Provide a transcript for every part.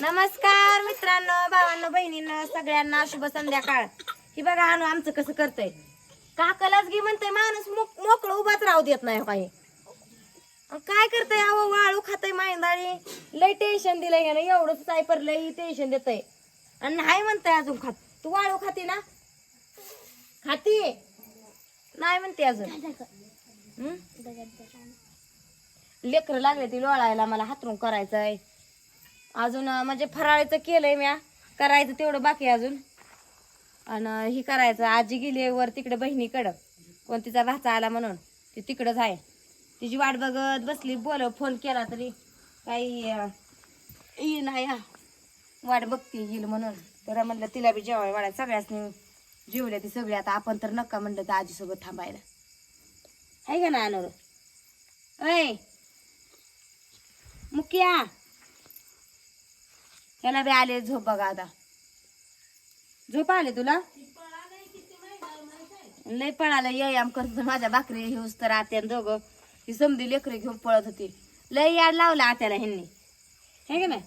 नमस्कार मित्रांनो भावांनो बहिणींनो सगळ्यांना शुभ संध्याकाळ. ही बघा आणू आमचं कसं करतय. काकालाच घे म्हणतय माणूस मोक- मोकळं उभाच राहू देत नाही हो काही. काय करतय अहो वाळू खातय माहिंदाळी लय टेन्शन दिलंय ना एवढंच सायपर लय टेन्शन देतय. आणि नाही म्हणतय अजून खात. तू वाळू खाती ना? खाती? नाही म्हणते अजून. लेकरं लागले ती लोळायला मला हातरून करायचंय. अजून म्हणजे फराळीचं केलंय म्या. करायचं तेवढं बाकी आहे अजून. आणि ही करायचं. आजी गेली वर तिकडे बहिणीकडं. कोण तिचा भाचा आला म्हणून. ती तिकडंच आहे तिची वाट बघत बसली. बोल फोन केला तरी. काही येईल येई नाही वाट बघते येईल म्हणून. तर म्हणलं तिला बी जेवाय वाढाय सगळ्याच जेवल्या ती सगळी. आता आपण तर नका म्हणलं तर आजीसोबत थांबायला. आहे का ना अनोर? ऐ मुकिया याला बी आले झोप बघा आता. झोप आले तुला? लय पळाला व्यायाम करत माझ्या भाकरी घेऊस तर आत्यान दोघं. ही समधी लेकरी घेऊन पळत होती. लय याड लावला आत्याला ह्यांनी. हे का नाही?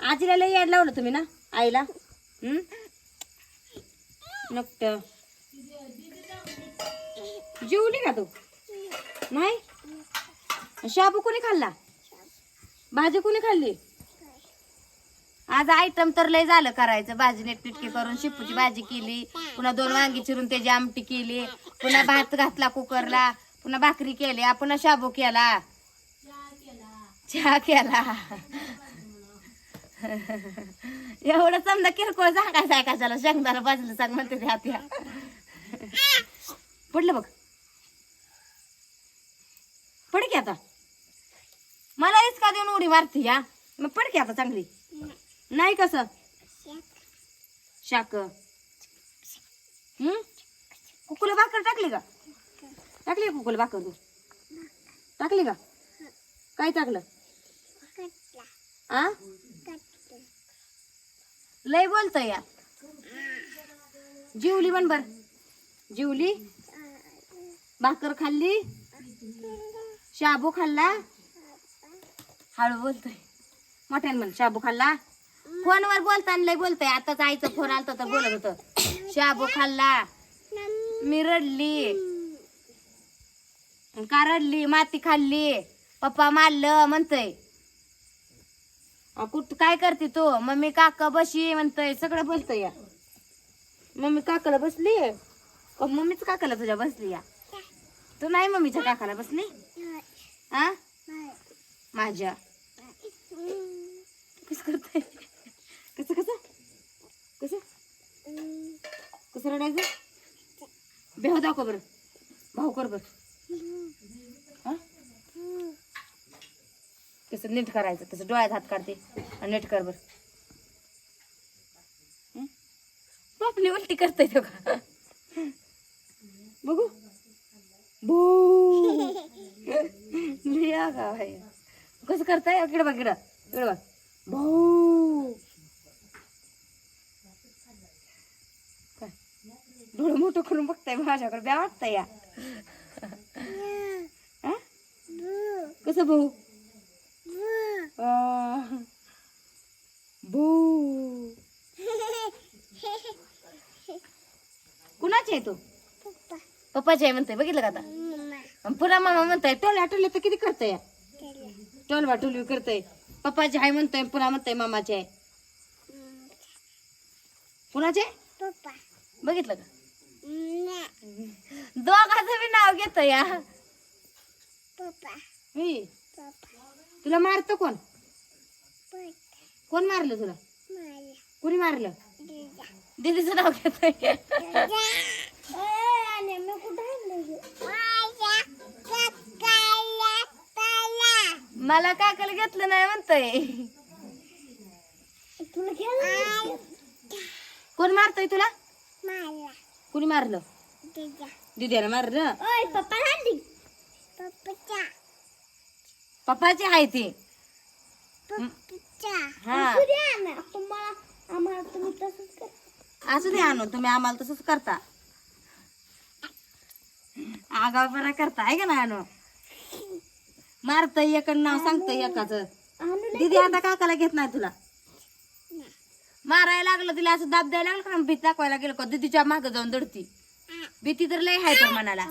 आजीला लय याड लावलं तुम्ही ना? आईला? हम्म? नकट. जेवली का तू? नाही? शाबू कोणी खाल्ला? भाजी कोणी खाल्ली? आज आयटम तर लय झालं करायचं. भाजी नीटकी करून शिपूची भाजी केली. पुन्हा दोन वांगी चिरून त्याची आमटी केली. पुन्हा भात घातला कुकरला. पुन्हा भाकरी केली पुन्हा शाबू केला. चहा केला. एवढं समजा किरकोळ सांगायचं आहे कशाला? शेंगदाणा भाजलं सांग म्हणते ते हात्या पडलं बघ. पड की आता. मला इसका देऊन उडी मारते या मग पड की आता चांगली. नाही कसं? शाक. हम्म? कुकुला भाकर टाकली का? टाकली का कुकुला भाकर तू? टाकली का? काय टाकलं? आ? लय बोलतोय या. जिवली पण बर. जिवली? भाकर खाल्ली? शाबू खाल्ला? हळू बोलतोय. मोठ्याने म्हण शाबू खाल्ला? फोनवर बोलताना लय बोलतोय. आताच आईचा फोन आलता तर बोलत होत. शाबू खाल्ला. मी रडली. का रडली? माती खाल्ली. पप्पा मारलं म्हणतय. कुठ काय करते तू? मम्मी काका बशी म्हणतय. सगळं बोलतोय या. मम्मी काकाला बसली? का मम्मीच काकाला तुझ्या बसली या. तू नाही मम्मीच्या काकाला बसली? आ? माझ्या. कसं करताय? कसं कसं? कसं? कसं रडायचं? बेहो दाखव बरं. भाऊ कर बर. हा? नीट करायचं तसं डोळ्यात हात काढते आणि नीट कर बर. बापली उलटी करता तो का? बघू. भू. लिया का भाई कसं करताय? इकडे बघ इकडं. इकडे बघ. भाऊ काय डोळं मोठं करून बघताय माझ्याकडे ब्या वाटतंय या. हा? कसं भाऊ? आ, भू कुणाचे आहे तू? पप्पाचे आहे म्हणताय बघितलं का आता? पुन्हा मामा म्हणताय टोल्या टोल्या तर किती करताय टोलवा टोलवी करताय. पप्पाचे आहे म्हणताय पुन्हा म्हणताय मामाचे आहे. कुणाचे? बघितलं का? दोघांचं बी नाव घेतो या. मी तुला मारतो कोण? कोण मारलं तुला? कोणी मारलं? दीदीचं नाव घेतोय. मला काकाला घेतलं नाही म्हणतोय. कोण मारतोय तुला? कोणी मारलं? दिद्याला मारलं? पप्पाची आहे ती. हा. असू दे आणून तुम्ही आम्हाला तसंच करता. आगावपणा करता आहे का ना आणू? मारतय एक नाव सांगतय एकाच. दीदी आता काकाला घेत नाही तुला. मारायला लागलं तिला असं दाब द्यायला लागलं का? भीती दाखवायला गेलं का? दीदीच्या मागं जाऊन दडती. भीती तर लय हाय तर मनाला.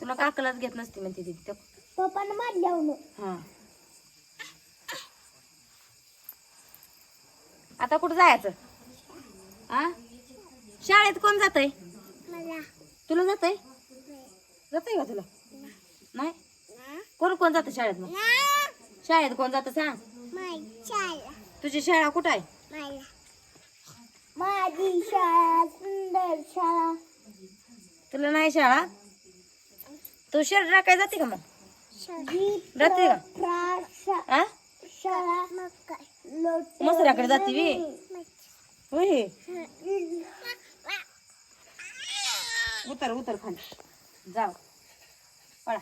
तुला काकलाच घेत नसती म्हणते दीदी तर पप्पानं मारल्यावर हा. आता कुठं जायचं? आ? शाळेत कोण जातय? मला. तुला जातय? जातय का तुला? नाही. कोण कोण जातं शाळेत मग? शाळेत कोण जातं सांग. तुझी शाळा कुठं आहे? माझी शाळा सुंदर शाळा. तुला नाही शाळा? तू शर्ट राखाय जाते का मग? जाते का? मसऱ्याकडे जाते वी होय. उतर उतर खाली. जाव. पळा.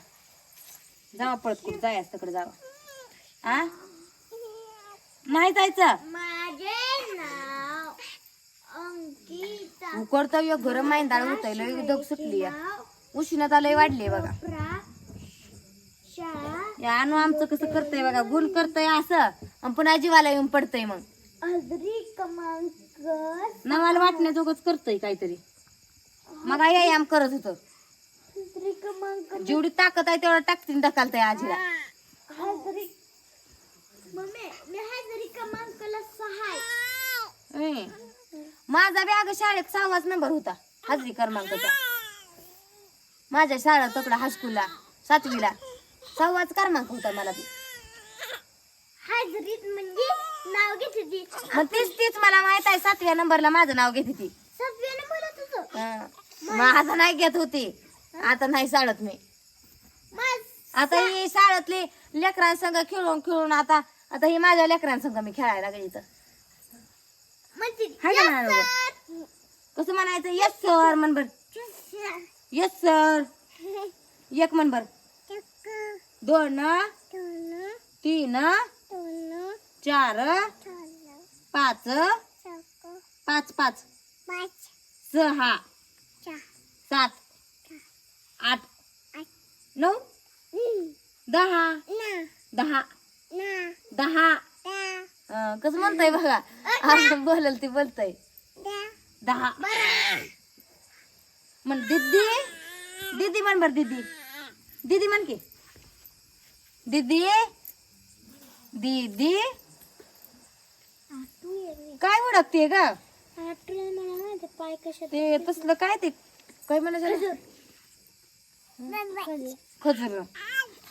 जावा पळत कुठं? जायचं तिकडे जावा. आ? नाही जायचं. माझे नाव अंकिता. कर्तव्य गरम माहिंदाळ होत लय दग सुटली या उष्णता लय वाढली बघा. प्रा शाळा या अनु आमचं कसं करतंय बघा गुण करतंय असं आणि पुन्हा जीवाला येऊन पडतंय मग. हजरी क्रमांक नवाला वाटण्याजोगच करतंय काहीतरी. मग आई आम करत होत. हजरी क्रमांक जेवढी ताकद आहे तेवढा टाकतीन ढकलतंय आजीला. हजरी मम्मी मी हजरी क्रमांकाला सहा आहे. ए, माझा बी अगं शाळेत सहावाच नंबर होता. हाजरी क्रमांकाचा. माझ्या शाळा तकडा हायस्कूलला सातवीला सहावाच क्रमांक होता मला बी. हजरीत म्हणजे नाव घेते ती मग तीच तीच मला माहीत आहे सातव्या नंबरला माझं नाव घेत होती. हं. माझं नाही घेत होती. आता नाही शाळेत मी. माझ आता ही शाळेतली लेकरांसंग खेळून खेळून आता आता ही माझ्या लेकरांसंग मी खेळायला लागली इथं. म्हणजे हाय का नाही अगोदर? कसं म्हणायचं? येस सर म्हण बर. Yes sir. एक म्हण बर. दोन तीन चार पाच पाच पाच. सहा सात आठ नऊ दहा दहा. दहा. अं, कसं म्हणताय बघा. असं बोलल ती बोलतय. दहा. म्हण दिदी. दीदी म्हण बर दीदी. दीदी म्हण की. दीदी. दीदी. काय ओळखते ग? पाय कशा ते तसलं काय ते? काय म्हणायचं खजूर.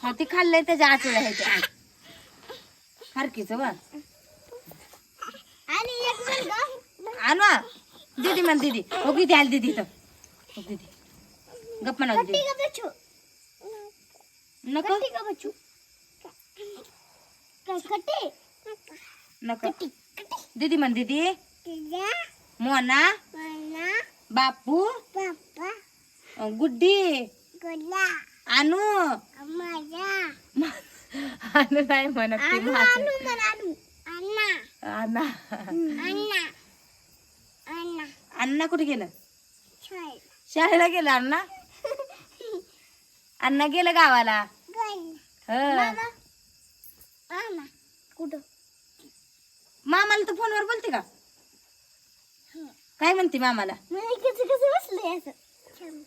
हा ते खाल्लंय त्याच्या आठवड्या हरकीच वा आणि एक मुलगा आणू हा. दीदी म्हण दीदी. हो किती आली दीदी हो दीदी. गप्प कट्टी दीदी. का बच्चू नको. कट्टी का बच्चू काय कट्टी नको. कट्टी कट्टी दीदी म्हण दीदी. तुझ्या मोना. मला बापू. पप्पा गुड्डी. गोला आणू माझा आणू नाही म्हणत ते अण्णा. कुठे गेलं? शाळेला. गेलं अण्णा? अण्णा गेलं गावाला? कुठं? मामाला तर फोनवर बोलते का? काय म्हणते मामाला? कसं असं?